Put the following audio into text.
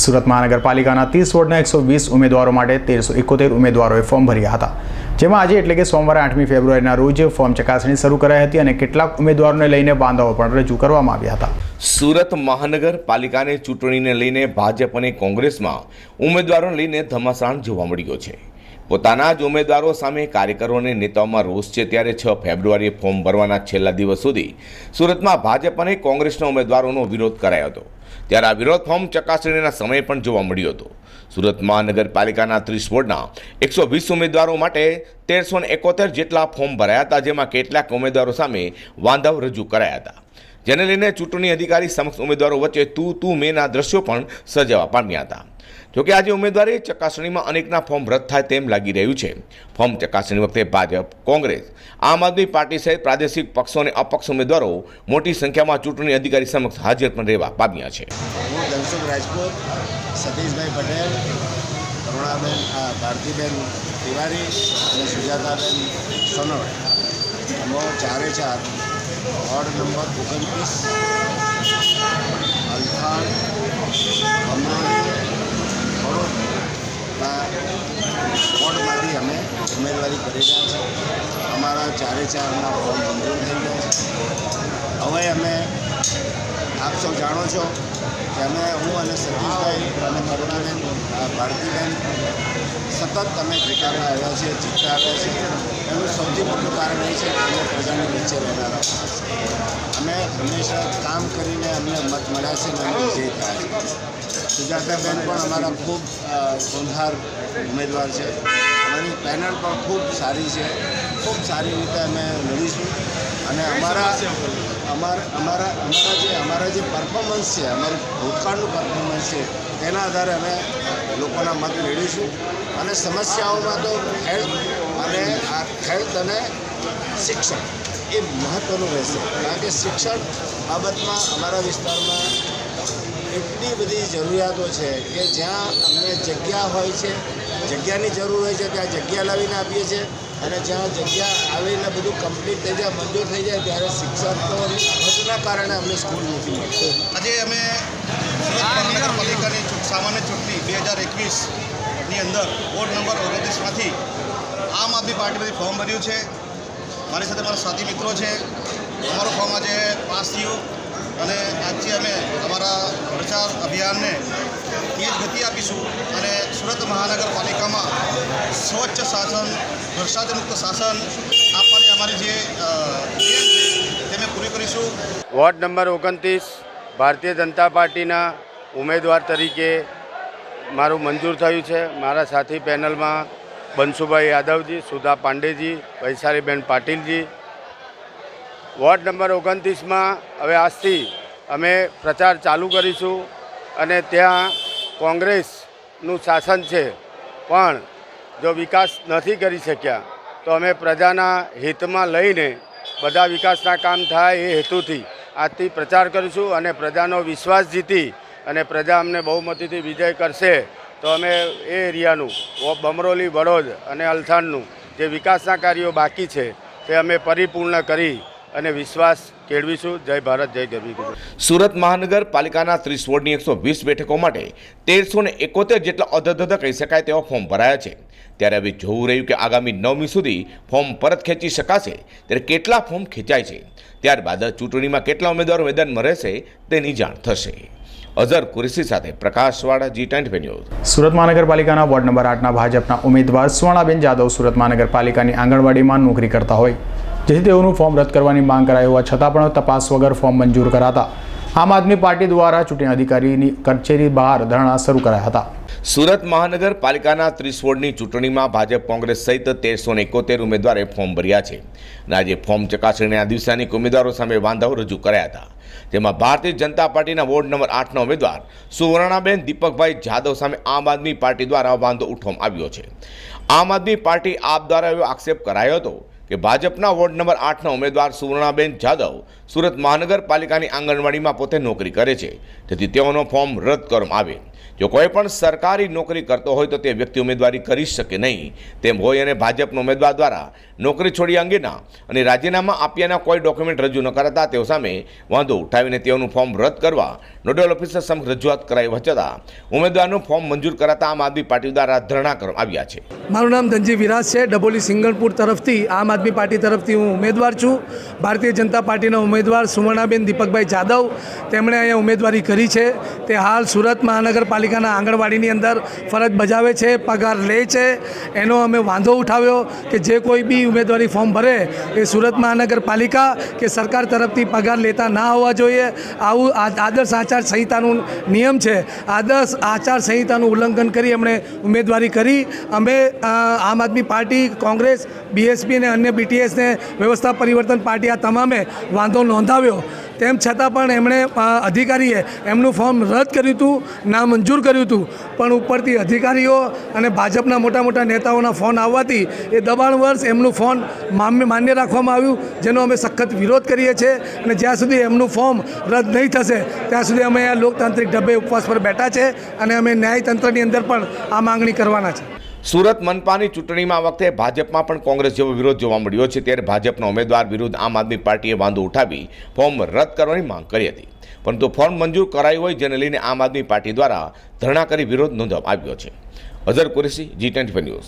સુરત મહાનગરપાલિકાના ત્રીસ વોર્ડના એકસો વીસ ઉમેદવારો માટે તેરસો એકોતેર ઉમેદવારોએ ફોર્મ ભર્યા હતા. જેમાં આજે એટલે કે સોમવારે આઠમી ફેબ્રુઆરીના રોજ ફોર્મ ચકાસણી શરૂ કરાઈ હતી અને કેટલાક ઉમેદવારોને લઈને વાંધાઓ પણ રજૂ કરવામાં આવ્યા હતા. સુરત મહાનગરપાલિકાની ચૂંટણીને લઈને ભાજપ અને કોંગ્રેસમાં ઉમેદવારોને લઈને ધમાસાણ જોવા મળ્યો છે. પોતાના જ ઉમેદવારો સામે કાર્યકરો અને નેતાઓમાં રોષ છે ત્યારે છ ફેબ્રુઆરીએ ફોર્મ ભરવાના છેલ્લા દિવસ સુધી સુરતમાં ભાજપ અને કોંગ્રેસના ઉમેદવારોનો વિરોધ કરાયો હતો. ત્યારે આ વિરોધ ફોર્મ ચકાસણીના સમયે પણ જોવા મળ્યો હતો. સુરત મહાનગરપાલિકાના ત્રીસ વોર્ડના એકસો વીસ ઉમેદવારો માટે તેરસો એકોતેર જેટલા ફોર્મ ભરાયા હતા, જેમાં કેટલાક ઉમેદવારો સામે વાંધાઓ રજૂ કરાયા હતા. જેને લઈને ચૂંટણી અધિકારી સમક્ષ ઉમેદવારો વચ્ચે તું તું મેના દ્રશ્યો પણ સર્જાવા પામ્યા હતા. જોકે આજે ઉમેદવારી ચકાસણીમાં અનેકના ફોર્મ રદ થાય તેમ લાગી રહ્યું છે. ફોર્મ ચકાસણી વખતે ભાજપ, કોંગ્રેસ, આમ આદમી પાર્ટી સહિત પ્રાદેશિક પક્ષો અને અપક્ષ ઉમેદવારો મોટી સંખ્યામાં ચૂંટણી અધિકારી સમક્ષ હાજર પણ રહેવા પામ્યા છે. હું સતીશભાઈ પટેલ, કરુણાબેન ભારતીબેન તિવારી અને સુજાતાબેન સોનવડે અમે ચારે ચાર વોર્ડ નંબર ઓગણત્રીસ, અલથાણ, અમરોલી ભરૂચના વોર્ડમાંથી અમે ઉમેદવારી કરી રહ્યા છીએ. અમારા ચારે ચારના ફોર્મ મંજૂર થઈ ગયા છે. હવે અમે આપ સૌ જાણો છો કે અમે હું અને સતીશભાઈ અને કરુણાબેન ભારતીબેન સતત અમે જીતાડવા આવ્યા છીએ જીતતા આવ્યા છીએ. એનું સૌથી મોટું કારણ એ છે કે અમે પ્રજાની વચ્ચે રહેનારા અમે હંમેશા કામ કરીને અમને મત મળ્યા છે અને અમે વિજય સુજાતાબેન પણ અમારા ખૂબ અ, ઉમેદવાર છે. અમારી પેનલ પણ ખૂબ સારી છે. ખૂબ સારી રીતે અમે લડીશું. અને અમારા અમારા અમારા અમારા જે અમારા જે પરફોર્મન્સ છે, અમારું ભૂતકાળનું પરફોર્મન્સ છે, તેના આધારે અમે લોકોના મત મેળવીશું. અને સમસ્યાઓમાં તો હેલ્થ અને આ હેલ્થ અને શિક્ષણ એ મહત્ત્વનું રહેશે. કારણ કે શિક્ષણ બાબતમાં અમારા વિસ્તારમાં એટલી બધી જરૂરિયાતો છે કે જ્યાં અમને જગ્યા હોય છે, જગ્યાની જરૂર હોય છે, ત્યાં જગ્યા લાવીને આપીએ છીએ. અને જ્યાં જગ્યા આવીને બધું કમ્પ્લીટ થઈ જાય મંજૂર થઈ જાય ત્યારે શિક્ષકોની કારણે અમને સ્કૂલ નથી મળતી. આજે અમે નગરપાલિકાની મહાનગરપાલિકાની સામાન્ય ચૂંટણી બે હજાર એકવીસની અંદર વોર્ડ નંબર ઓગણત્રીસમાંથી આમ આદમી પાર્ટીમાંથી ફોર્મ ભર્યું છે. મારી સાથે મારા સાથી મિત્રો છે. અમારું ફોર્મ આજે પાસ થયું. અને આજથી અમે અમારા પ્રચાર અભિયાનને તેજ ગતિ આપીશું અને સુરત મહાનગરપાલિકામાં સ્વચ્છ શાસન ભ્રષ્ટાચારમુક્ત શાસન આપવાની અમારી જે અમે પૂરી કરીશું. વોર્ડ નંબર ઓગણત્રીસ, ભારતીય જનતા પાર્ટીના ઉમેદવાર તરીકે મારું મંજૂર થયું છે. મારા સાથી પેનલમાં બંસુભાઈ યાદવજી, સુધા પાંડેજી, વૈશાલીબેન પાટીલજી. વોર્ડ નંબર ઓગણત્રીસમાં હવે આજથી અમે પ્રચાર ચાલુ કરીશું અને ત્યાં કોંગ્રેસનું શાસન છે. પણ જો વિકાસ નથી કરી શક્યા, તો અમે પ્રજાના હિતમાં લઈને બધા વિકાસના કામ થાય એ હેતુથી આજથી પ્રચાર કરીશું અને પ્રજાનો વિશ્વાસ જીતી અને પ્રજા અમને બહુમતીથી વિજય કરશે. તો અમે એ એરિયાનું બમરોલી, વડોદ અને અલથાણનું જે વિકાસના કાર્યો બાકી છે, તે અમે પરિપૂર્ણ કરી અને વિશ્વાસ કેળવીશું. જય ભારત જય ગરવી સુરત મહાનગરપાલિકાના ત્રીસ વોર્ડની એકસો વીસ બેઠકો માટે તેરસો ને એકોતેર જેટલા અધધધ કહી શકાય તેવા ફોર્મ ભરાયા છે. ત્યારે હવે જોવું રહ્યું કે આગામી નવમી સુધી ફોર્મ પરત ખેંચી શકાશે ત્યારે કેટલા ફોર્મ ખેંચાય છે? ત્યારબાદ ચૂંટણીમાં કેટલા ઉમેદવારો મેદાનમાં રહેશે તેની જાણ થશે. અઝર કુરેશી સાથે પ્રકાશવાળા જી ટ્વેન્ટી ન્યૂઝ. સુરત મહાનગરપાલિકાના વોર્ડ નંબર આઠના ભાજપના ઉમેદવાર સ્વર્ણાબેન જાદવ સુરત મહાનગરપાલિકાની આંગણવાડીમાં નોકરી કરતા હોય. જેથી તેઓનું ફોર્મ રદ કરવાની માંગ કરાઈ હોવા છતાં પણ તપાસ વગર ફોર્મ મંજૂર કરાતા. આમ આદમી પાર્ટી દ્વારા ચૂંટણી અધિકારીની કચેરી બહાર ધરણા શરૂ કરાયા હતા. સુરત મહાનગરપાલિકાના ત્રીસ વોર્ડની ચૂંટણીમાં ભાજપ કોંગ્રેસ સહિત તેરસો ને એકોતેર ઉમેદવારે ફોર્મ ભર્યા છે. અને આજે ફોર્મ ચકાસણીના દિવસે ઉમેદવારો સામે વાંધાઓ રજૂ કરાયા હતા. જેમાં ભારતીય જનતા પાર્ટીના વોર્ડ નંબર આઠના ઉમેદવાર સુવર્ણાબેન દીપકભાઈ જાદવ સામે આમ આદમી પાર્ટી દ્વારા વાંધો ઉઠવામાં આવ્યો છે. આમ આદમી પાર્ટી આપ દ્વારા એવો આક્ષેપ કરાયો હતો કે ભાજપના વોર્ડ નંબર આઠના ઉમેદવાર સુવર્ણાબેન જાદવ સુરત મહાનગરપાલિકાની આંગણવાડીમાં પોતે નોકરી કરે છે. તેથી તેઓનો ફોર્મ રદ કરવામાં આવે. જો કોઈ પણ સરકારી નોકરી કરતો હોય તો તે વ્યક્તિ ઉમેદવારી કરી શકે નહીં. તેમ હોય અને ભાજપના ઉમેદવાર દ્વારા નોકરી છોડી અંગેના અને રાજીનામા આપ્યાના કોઈ ડોક્યુમેન્ટ રજૂ ન કરાતા તેઓ સામે વાંધો ઉઠાવીને તેઓનું ફોર્મ રદ કરવા નોડલ ઓફિસર સમક્ષ રજૂઆત કરાઈ છતાં ઉમેદવારનું ફોર્મ મંજૂર કરાતા આમ આદમી પાર્ટી દ્વારા ધરણા કરવામાં આવ્યા છે. મારું નામ ધનજી વિરાજ છે. ડબોલી સિંગણપુર તરફથી આમ આદમી પાર્ટી તરફથી હું ઉમેદવાર છું. ભારતીય જનતા પાર્ટીના ઉમેદવાર સુવર્ણાબેન દીપકભાઈ જાદવ તેમણે અહીંયા ઉમેદવારી કરી છે. તે હાલ સુરત મહાનગરપાલિકાના આંગણવાડીની અંદર ફરજ બજાવે છે, પગાર લે છે. એનો અમે વાંધો ઉઠાવ્યો કે જે કોઈ બી ઉમેદવારી ફોર્મ ભરે એ સુરત મહાનગરપાલિકા કે સરકાર તરફથી પગાર લેતા ના હોવા જોઈએ. આવું આદર્શ આચાર સંહિતાનું નિયમ છે. આદર્શ આચાર સંહિતાનું ઉલ્લંઘન કરી એમણે ઉમેદવારી કરી. અમે આમ આદમી પાર્ટી, કોંગ્રેસ, બીએસપી અને અન્ય બીટીએસને વ્યવસ્થા પરિવર્તન પાર્ટી આ તમામે વાંધો નોંધાવ્યો. તેમ છતાં પણ એમણે અધિકારીએ એમનું ફોર્મ રદ કર્યું હતું નામંજૂર કર્યું હતું. પણ ઉપરથી અધિકારીઓ અને ભાજપના મોટા મોટા નેતાઓના ફોન આવવાથી એ દબાણ વર્ષ એમનું ફોન માન્ય રાખવામાં આવ્યું, જેનો અમે સખત વિરોધ કરીએ છીએ. અને જ્યાં સુધી એમનું ફોર્મ રદ નહીં થશે, ત્યાં સુધી અમે આ લોકતાંત્રિક ઢબે ઉપવાસ પર બેઠા છે અને અમે ન્યાયતંત્રની અંદર પણ આ માંગણી કરવાના છે. સુરત મનપાની ચૂંટણીમાં વખતે ભાજપમાં પણ કોંગ્રેસ જેવો વિરોધ જોવા મળ્યો છે, ત્યારે ભાજપના ઉમેદવાર વિરુદ્ધ આમ આદમી પાર્ટીએ વાંધો ઉઠાવી ફોર્મ રદ કરવાની માંગ કરી હતી. પરંતુ ફોર્મ મંજૂર કરાયું હોય જેને લઈને આમ આદમી પાર્ટી દ્વારા ધરણા કરી વિરોધ નોંધવામાં આવ્યો છે. Azhar Qureshi, G news.